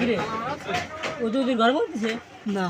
রে ও তো ওদের ঘর বলতেছে? না।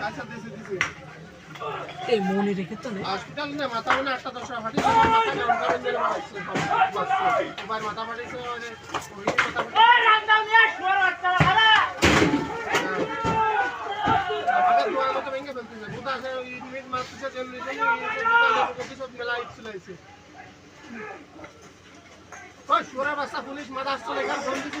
আচ্ছা এই মনি রেখে তো হসপিটাল না মাথা মানে একটা দশটা আমার মাথা করে সবার মাথা ফেলতেছে বুধা আছে মিনিট মারতেছে, চল্লিশ সব মেলা হয়েছে। ওই বাচ্চা, পুলিশ মাথা আসছে এখানে ফোন দিচ্ছি